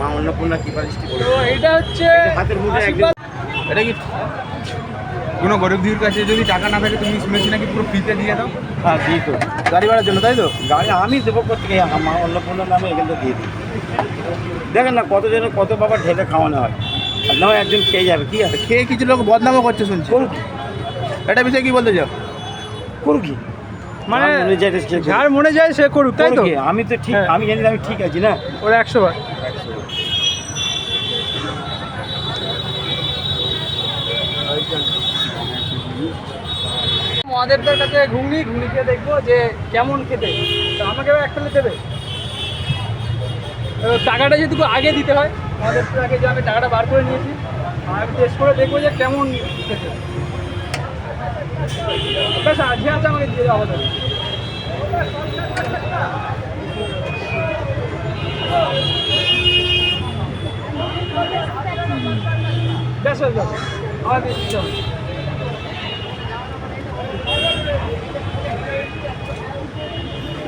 মা অন্নপূর্ণা কৃপা দৃষ্টি তো এটা হচ্ছে হাতের মুঠে একদম। এটা কি? কোনো গরিব দিদির কাছে যদি টাকা না থাকে তুমি শুনেছি নাকি পুরো ফ্রিতে দিয়ে দাও? হ্যাঁ দিই তো। গাড়ি ভাড়ার জন্য তাই তো? গাড়ি আমি দেবো কোথেকে মা অন্নপূর্ণার নামে এখান থেকে দিয়ে দিই দেখেন না কতজনের কত বাবা ঢেলে খাওয়ানো হয়। আর নয় একজন খেয়ে যাবে কি আছে? খেয়ে কিছু লোক বদনামও করছে শুনছি। করুক। এটা বিষয়ে কি বলতে চাও? করুক কি? মানে মনে যার মনে যায় সে করুক তাই তো? আমি তো ঠিক হ্যাঁ। আমি জানি আমি ঠিক আছি না? ওরা একশো বার। মহাদেবদের কাছে ঘুগনি ঘুগনি খেয়ে দেখব যে কেমন খেতে। তো আমাকে এক প্লেট দেবে। টাকাটা যেটুকু আগে দিতে হয় মহাদেবদের আগে যে আমি টাকাটা বার করে নিয়েছি আর আমি টেস্ট করে দেখব যে কেমন খেতে বেশ আজকে আছে আমাকে দিয়ে দেওয়া হবে বেশ হয়ে যাবে আমার দিয়ে দিতে হবে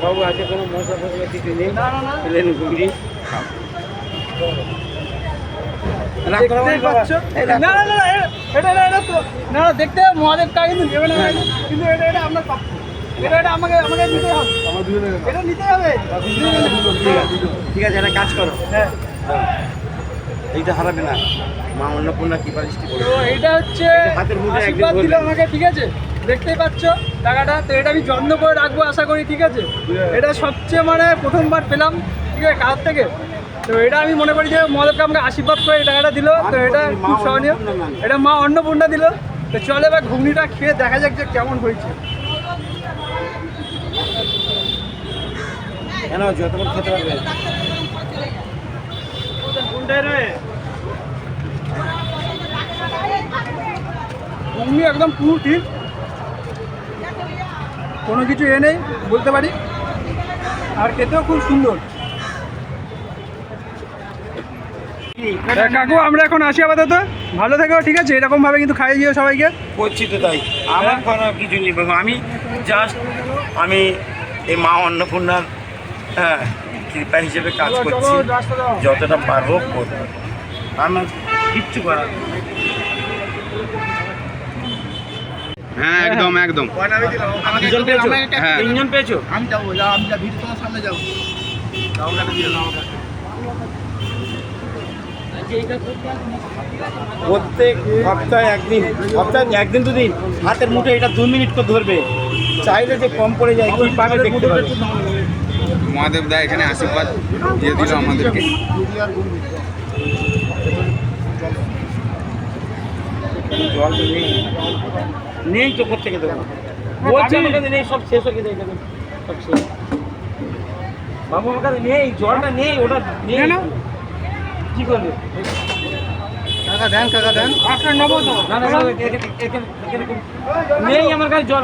বাবু আছে কোনো মশলা ফসলা কিছু নেই? না না না। ঘুগনি? করা দেখতেই মানে পাচ্ছ? না করা। না না এটা এটা এটা তো না না দেখতে মহাদেব কিন্তু নেবে না। কিন্তু এটা এটা আপনার প্রাপ্য। এটা এটা আমাকে আমাকে নিতে হবে। এটা নিতে হবে। ঠিক আছে ঠিক আছে। একটা কাজ করো। হ্যাঁ। এইটা হারাবে না। মা অন্নপূর্ণা কৃপা দৃষ্টি করবে তো এটা হচ্ছে হাতের মুঠে আশীর্বাদ দিল আমাকে ঠিক আছে? দেখতেই পাচ্ছ টাকাটা তো এটা আমি যত্ন করে রাখব আশা করি ঠিক আছে? এটা সবচেয়ে মানে প্রথমবার পেলাম ঠিক আছে কার থেকে? তো এটা আমি মনে করি যে মহাদেবকে আমাকে আশীর্বাদ করে এই টাকাটা দিল। তো এটা মা খুব নাম। এটা মা অন্নপূর্ণা দিল। তো চলে এবার ঘুগনিটা খেয়ে দেখা যাক যে কেমন হয়েছে। কেন যতক্ষণ খেতে পারবে? ঘুগনি একদম পুরো ঠিক। কোনো কিছু এ নেই বলতে পারি। আর খেতেও খুব সুন্দর তা কাকু আমরা এখন আসি আপাতত। ভালো থেকো ঠিক আছে? এরকম ভাবে কিন্তু খাইয়ে দিও সবাইকে। করছি তো তাই। আমার কোনো কিছু নেই আমি জাস্ট আমি এই মা অন্নপূর্ণার হ্যাঁ কৃপা হিসেবে কাজ করছি। যতটা পারব করব আমার কিচ্ছু করার হ্যাঁ একদম একদম। পেয়েছ? হ্যাঁ। তিনজন পেয়েছ? আমি যাব আমি যা ভিড় তোমার সামনে যাব। প্রত্যেক সপ্তাহে একদিন সপ্তাহে একদিন দুদিন হাতের মুঠে এটা দু মিনিট করে ধরবে। চাইলে যে কম পড়ে যায় কি পাবে দেখতে পাবে। মহাদেব দা এখানে আশীর্বাদ দিয়ে দিল আমাদেরকে। নেই তো কোথেকে দেবো বলছে আমার কাছে নেই সব শেষ হয়ে গেছে এখানে। সব শেষ। বাবু আমার কাছে নেই জলটা নেই ওটা নেই। কেন? কি করবে কাকা দেন কাকা দেন। আপনার নেব তো। না না এখানে- নেই আমার কাছে জল